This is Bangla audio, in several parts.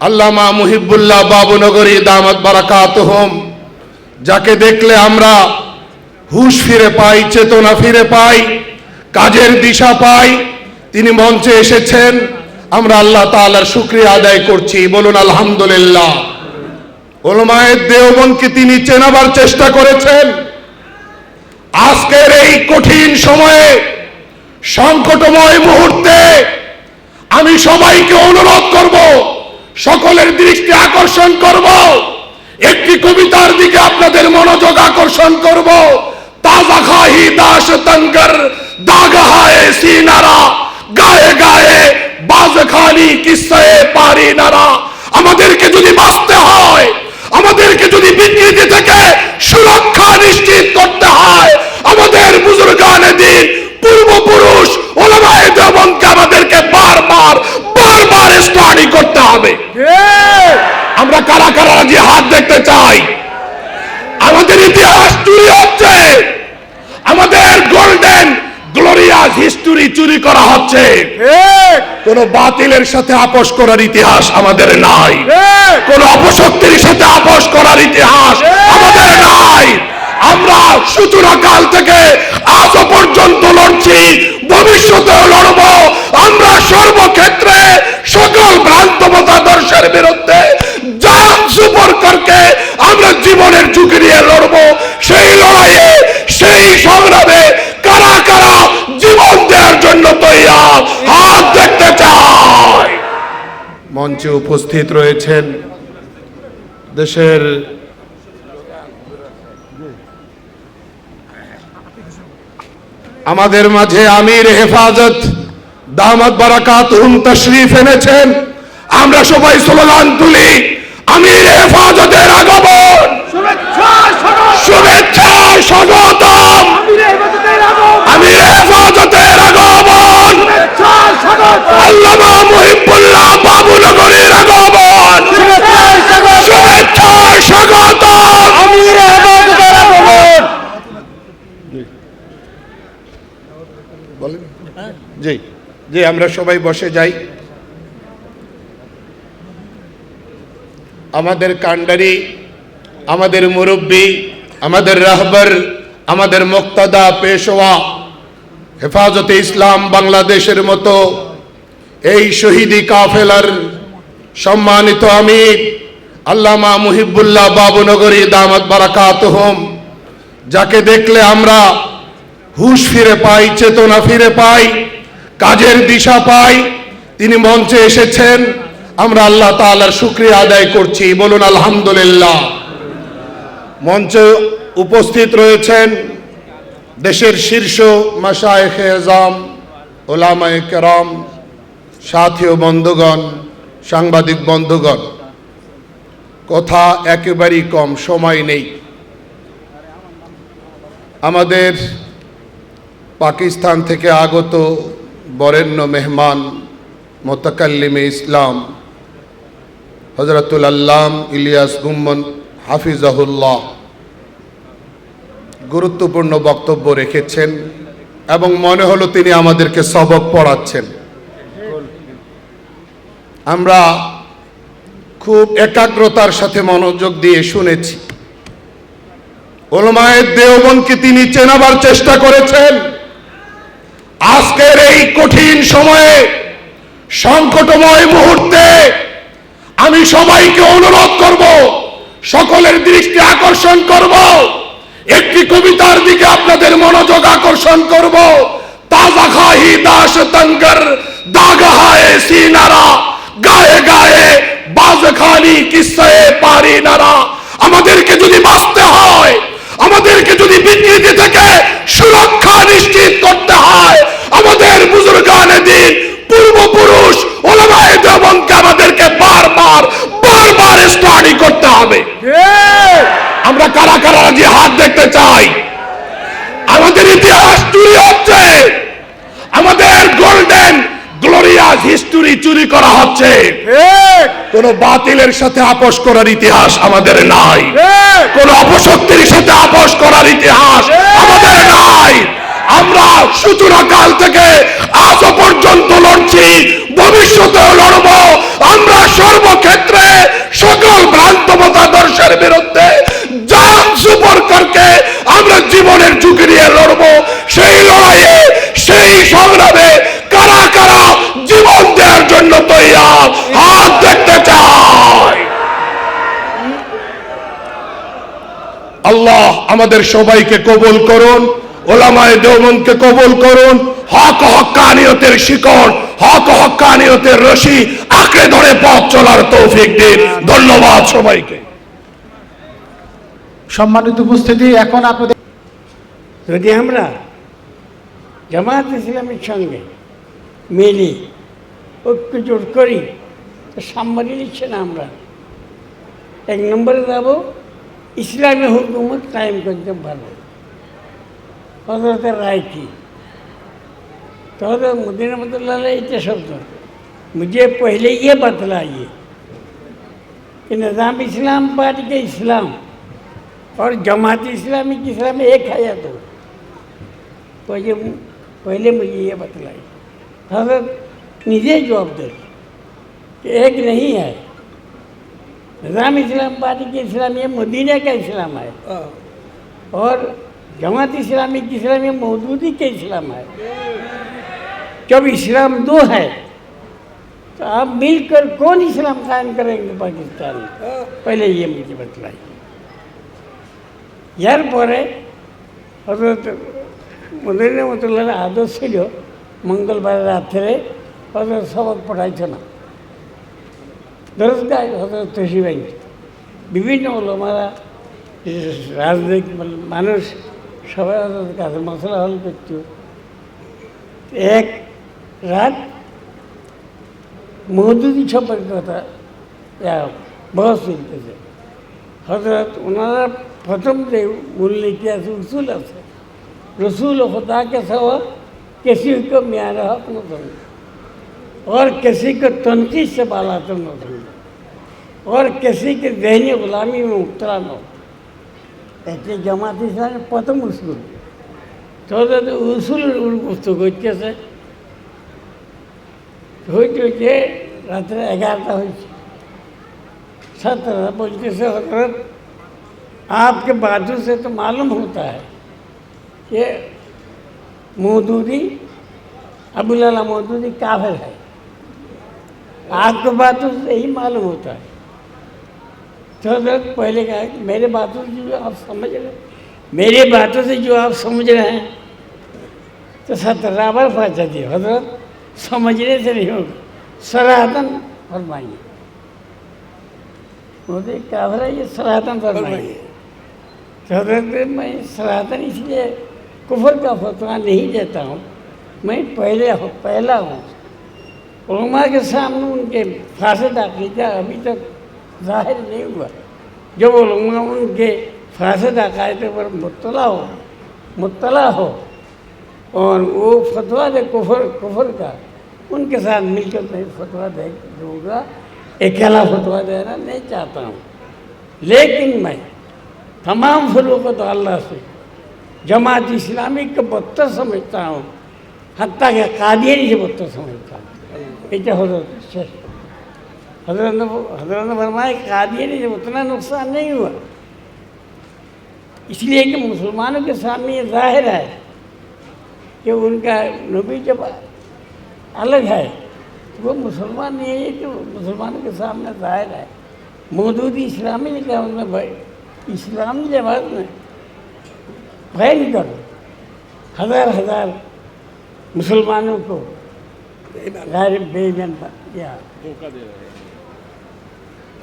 আল্লামা মুহিবুল্লাহ বাবুনগরী দামাত বারাকাত হোম যাকে দেখলে আমরা হুশ ফিরে পাই, চেতনা ফিরে পাই, কাজের দিশা পাই, তিনি মঞ্চে এসেছেন। আমরা আল্লাহ তাআলার শুক্রিয়া আদায় করছি। বলুন, আলহামদুলিল্লাহ। ওলমায়ের দেওবনকে তিনি চেনাবার চেষ্টা করেছেন। আজকের এই কঠিন সময়ে, সংকটময় মুহূর্তে আমি সবাইকে অনুরোধ করব সকলের দৃষ্টি আকর্ষণ করব। একটি কবিতার দিকে আপনাদের মনোযোগ আকর্ষণ করব। তাজা খাহি দাস তঙ্গর দাগ হায় সিনারা। হিস্টোরি চুরি করা হচ্ছে। কোন বাতিলের সাথে আপোষ করার ইতিহাস আমাদের নাই। কোন অপশক্তির সাথে আপোষ করার ইতিহাস আমাদের নাই। আমরা সূচনা কাল থেকে আজও পর্যন্ত লড়ছি ভবিষ্যতেও লড়ব। আমরা সর্বক্ষেত্রে সকল ভ্রান্ত মতাদর্শের বিরুদ্ধে জান সুপর করকে আমরা জীবনের ঝুঁকি নিয়ে লড়ব। মঞ্চে উপস্থিত রয়েছেন দেশের আমাদের মাঝে আমির হেফাজত দামাত বারাকাত হুম তশরিফ এনেছেন। আমরা সবাই স্লোগান তুলি আমির হেফাজতের আগমন। শুভেচ্ছা স্বাগতম। আমির হেফাজতের আগমন। আল্লামা মুহিবুল্লাহ বাবুনগরীর আগমন শুভেচ্ছা স্বাগতম বলেন। জি জি, আমরা সবাই বসে যাই। আমাদের কান্ডারি আমাদের মুরব্বী, আমাদের রাহবর, আমাদের মুক্তাদা পেশোয়া হেফাজতে ইসলাম বাংলাদেশের মতো এই শহীদি কাফেলার সম্মানিত আমির, আল্লামা মুহিবুল্লাহ বাবুনগরী দামাত বারাকাত হোম যাকে দেখলে আমরা হুশ ফিরে পাই, চেতনা ফিরে পাই, কাজের দিশা পাই। তিনি মঞ্চে এসেছেন। আমরা আল্লাহ তাআলার শুক্রিয়া আদায় করছি। বলুন, আলহামদুলিল্লাহ। মঞ্চে উপস্থিত রয়েছেন দেশের শীর্ষ মাসায়েখে এজাম ওলামায়ে কেরাম, সাথী বন্ধুগণ, সাংবাদিক বন্ধুগণ। কথা একেবারেই কম, সময় নেই। আমাদের পাকিস্তান থেকে আগত বরেণ্য মেহমান মোতাকাল্লিমে ইসলাম হজরতুল আল্লাম ইলিয়াস গুম্মন হাফিজাহুল্লাহ, গুরুত্বপূর্ণ বক্তব্য রেখেছেন এবং মনে হলো তিনি আমাদেরকে সবক পড়াচ্ছেন। আমরা খুব একাগ্রতার সাথে মনোযোগ দিয়ে শুনেছি। ওলমায়ের দেওবনকে তিনি চেনাবার চেষ্টা করেছেন। আজকের এই কঠিন সময়ে, সংকটময় মুহূর্তে আমি সবাইকে অনুরোধ করব, সকলের দৃষ্টি আকর্ষণ করব, একটি কবিতার দিকে আপনাদের মনোযোগ আকর্ষণ করব। তাজা খাহি দাস তঙ্গর দাগ হায় সিনারা, গায়ে গায়ে বাজ খানি কিসে পারি নারা। আমাদেরকে যদি বাঁচতে হয়, আমাদেরকে যদি বিকৃতি থেকে সুরক্ষা নিশ্চিত করতে হয় আমাদের দিন পূর্বপুরুষ ওলামায়ে দেওবন্দকে আমাদেরকে বারবার বারবার স্টাডি করতে হবে। আমরা কারা কারা যে হাত দেখতে চাই? আমাদের ইতিহাস চুরি হচ্ছে। আমাদের গোল্ডেন গ্লোরিয়াস হিস্টোরি চুরি করা হচ্ছে। কোন বাতিলের সাথে আপোষ করার ইতিহাস আমাদের নাই। কোন অপশক্তির সাথে আপোষ করার ইতিহাস আমাদের নাই। আমরা সুচুরা কাল থেকে আজ পর্যন্ত লড়ছি, ভবিষ্যতেও লড়ব। আমরা সর্বক্ষেত্রে সকল ভ্রান্ত মতাদর্শের বিরুদ্ধে সুপরকারকে আমরা জীবনের ঝুঁকি নিয়ে লড়ব। সেই লড়াইয়ে, সেই সংগ্রামে কারা কারা জীবন দেওয়ার জন্য তৈয়ার, হাত দেখতে চায় আল্লাহ আমাদের সবাইকে কবুল করুন। ওলামায় দেওমনকে কবুল করুন। হক হক্কানিয়তের শিকড় হক হক্কানিয়তের রশি আঁকড়ে ধরে পথ চলার তৌফিক দিন। ধন্যবাদ সবাইকে। সম্মানিত উপস্থিতি এখন আপনাদের যদি আমরা জামাত ইসলামের সঙ্গে মিলি ঐক্য জোট করি তো সাম্বারি নিচ্ছে না আমরা। এক নম্বরে যাব ইসলামী হুকুমত কায়েম করতে পারব। राय की मतलब तो, हज़रत मुझे ने बतलाला इतने शब्द। मुझे पहले ये बतलाइए कि निज़ाम इस्लाम पार्टी के इस्लाम और जमात इस्लामी के इस्लाम एक है या तो तो ये पहले मुझे ये बतलाइए। हज़रत निजे जवाब दे कि एक नहीं है। निज़ाम इस्लाम पार्टी के इस्लाम ये मदीना का इस्लाम है। हाँ। और जमात इस्लाम एक इस्लाम है मौजूदी के इस्लाम है? जब इस्लाम दो है तो आप मिलकर कौन इस्लाम कायम करेंगे पाकिस्तान? में पहले ये मुझे बतलाइए। यार बोरे, हज़रत मुदीने मुतल्ला आदेश जो मंगलवार रात्रे हज़रत सबक पढ़ाई ना। दरसगाह हज़रत तशीबाई विभिन्न ओलमारा राजनीतिक मानस সবাই হজরত কাছে মশলা হল করত এক রাত মহদুদি সম্পর্কে কথা বহস চলতেছে হজরত ওনারা প্রথম যে মূলনীতি আছে উসুল আছে रसूल खुदा के सवा किसी को म्यारा हक न समझो और किसी को तनकीद से बाला तुम न समझो और किसी के जहनी गुलामी में मुबतला न हो એટલે जमा दी પ્રથમ ઉસુલ તો તો ઉસુલ પુસ્તક હોય કે છે હોય सत्रह बोलते से हज़रत, आपके बाजू से तो मालूम होता है कि मोदूदी अबुल मोदूदी काफिर है। आपके बाजू से ही मालूम होता है। तो हज़रत पहले कहा कि मेरे बातों से जो आप समझ रहे मेरी बातों से जो आप समझ रहे हैं तो सतरावर फाचा दिए हज़रत, समझने से नहीं होगा। सराहतन फरमाइए। मोदी काफिर है, ये सराहतन फरमाइए। तो हज़रत मैं सराहतन इसलिए कुफर का फतवा नहीं देता हूँ, मैं पहले हूँ, पहला हूँ। उलमा के सामने उनके फासद अकीदा अभी तक ज़ाहिर नहीं हुआ। जब उलमा उनके फासद अकायदे पर मुतला हो मुतला हो, और वो फतवा दे कुफर कुफर का, उनके साथ मिलकर मैं फतवा दे दूँगा अकेला फतवा देना नहीं चाहता हूँ। लेकिन मैं तमाम फलों को तो अल्लाह से, जमात इस्लामी को बदतर समझता हूँ, हत्या के कादियानी से बदतर समझता हूँ। शेख हज़रत ने हज़रत ने कादियानी से उतना नुकसान नहीं हुआ, इसलिए कि मुसलमानों के सामने ये ज़ाहिर है कि उनका नबी जब अलग है तो वो मुसलमान नहीं है कि मुसलमानों के सामने ज़ाहिर है। मौजूद इस्लामी ने कहा उनमें भाई इस्लामी जमात में नहीं करो हज़ार हज़ार मुसलमानों को गैर बेईमान या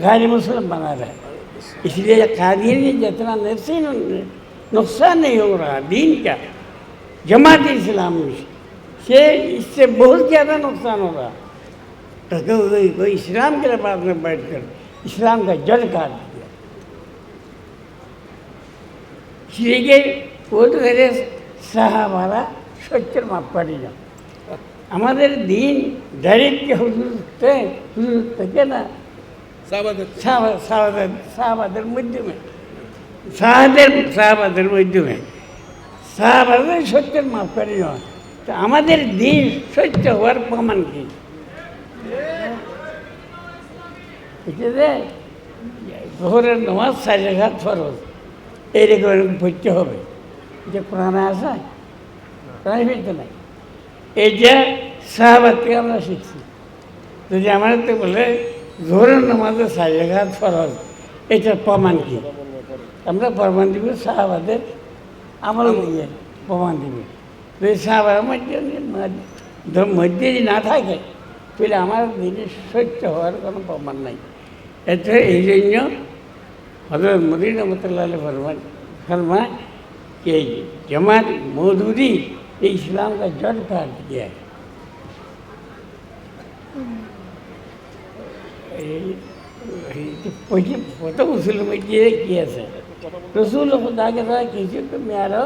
गैर मुस्लिम बना रहे। इसलिए कादिरी जितना नफसी नुकसान नहीं हो रहा, दीन का जमात इस्लाम से। इससे बहुत ज़्यादा नुकसान हो रहा। तो कोई को इस्लाम के बाद में बैठ कर इस्लाम का जड़ काट दिया। इसलिए वो तो मेरे सहाबारा स्वच्छ माफ़ पड़ी जाओ हमारे दीन दरिद्र के हजूर थे, हजूर तक ना। সাহাবাদের মাধ্যমে। সাহাদের সাহাবাদের মাধ্যমে। সাহাবাদের সত্যের মাপ পারি না। তো আমাদের দিন সত্য হওয়ার প্রমাণ কি? বুঝলে জোহরের নামাজ চারি রেখাত ফরজ। এইরকম পড়তে হবে। যে কোরআনে আছে? কোরআনে ফিরতে নাই। এই যে সাহাবাদ থেকে আমরা শিখছি। যদি আমাদের তো বলে জোহরের নামাজে চারি রেখাত ফরজ এটার প্রমাণ কি আমরা প্রমাণ দিব সাহাবাদের আমল দিয়ে প্রমাণ দিব যদি সাহাবার মধ্যে ধ- মধ্যে যদি না থাকে তাহলে আমার দিনে সত্য হওয়ার কোনো প্রমাণ নাই এতে এই জন্য হজরত মদিন রহমতুল্লাহ ফরমান फरमा कि जमात मौदूदी ये इस्लाम का जड़ काट दिया है पहिली स्वतः मुस्लिम की आहे की असं रसूल खुदा के साथ किसी पे मेरा